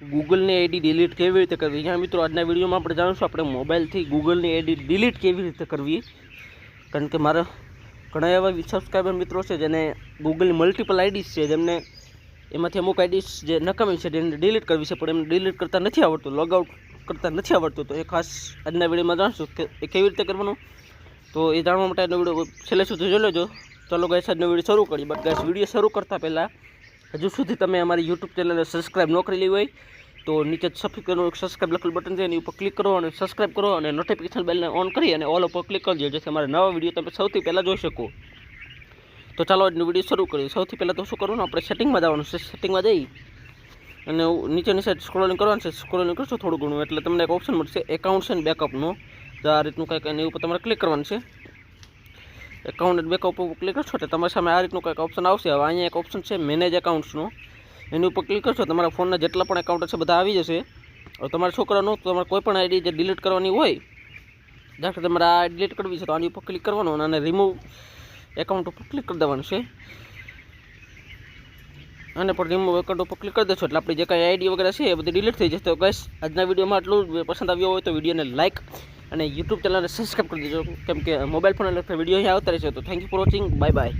ગૂગલની ID delete કેવી રીતે કરવી? હા મિત્રો આજના વિડીયોમાં આપણે જાણીશું, આપણે મોબાઈલથી ગૂગલની આઈડી ડિલીટ કેવી રીતે કરવી? કારણ કે મારા ઘણા એવા સબસ્ક્રાઈબર મિત્રો છે જેને ગૂગલની મલ્ટિપલ આઈડીસ છે, જેમને એમાંથી અમુક આઈડીઝ જે નકામી છે જેને ડિલીટ કરવી છે, પણ એમને ડિલીટ કરતાં નથી આવડતું લોગઆઉટ કરતાં નથી આવડતું. તો એ ખાસ આજના વિડીયોમાં જાણશું કે એ કેવી રીતે કરવાનું. તો એ જાણવા માટે આજનો વીડિયો છેલ્લે સુધી જોઈ લેજો. ચાલો ગાય આજનો વીડિયો શરૂ કરીએ. બટ ગાય વીડિયો શરૂ કરતાં પહેલાં હજુ સુધી તમે અમારી યુટ્યુબ ચેનલને સબસ્ક્રાઇબ ન કરેલી હોય, તો નીચે સફેદ કલરનું સબસ્ક્રાઇબ લખેલું બટન છે, એની ઉપર ક્લિક કરો અને સબસ્ક્રાઇબ કરો અને નોટિફિકેશન બેલને ઓન કરી અને ઓલ ઉપર ક્લિક કરજો, જેથી અમારા નવા વીડિયો તમે સૌથી પહેલાં જોઈ શકો. તો ચાલો, આજનો વીડિયો શરૂ કરીએ. સૌથી પહેલાં તો શું કરવાનું? આપણે સેટિંગમાં જવાનું છે. સેટિંગમાં જઈ અને નીચેની સાઈડ સ્ક્રોલિંગ કરવાનું છે. સ્ક્રોલિંગ કરશો થોડું ઘણું, એટલે તમને એક ઓપ્શન મળશે એકાઉન્ટ્સ એન્ડ બેકઅપનો તો આ રીતનું કંઈક એની ઉપર તમારે ક્લિક કરવાનું છે. એકાઉન્ટ બેકઅપ ઉપર ક્લિક કરશો એટલે તમારી સામે આ રીતનું કંઈક ઓપ્શન આવશે. હવે અહીંયા એક ઓપ્શન છે મેનેજ એકાઉન્ટ્સનું એની ઉપર ક્લિક કરશો તમારા ફોનના જેટલા પણ એકાઉન્ટ છે બધા આવી જશે. હવે તમારા છોકરાનું, તમારે કોઈ પણ આઈડી જે ડિલીટ કરવાની હોય, દાખલા તમારે આ ડિલીટ કરવી છે તો આની ઉપર ક્લિક કરવાનું અને રિમૂવ એકાઉન્ટ ઉપર ક્લિક કરી દેવાનું છે. અને પણ રિમૂવ એકાઉન્ટ ઉપર ક્લિક કરી દેશો એટલે આપણી જે કાંઈ આઈડી વગેરે છે એ બધી ડિલીટ થઈ જશે. તો ગઈસ આજના વિડીયોમાં આટલું પસંદ આવ્યો હોય તો વિડીયોને લાઇક અને યુટ્યુબ ચેનલને સબસ્ક્રાઈબ કરી દેજો. કેમ કે મોબાઈલ ફોન અલગ વીડિયો અહીં આવતા રહેશે. તો thank you for watching bye bye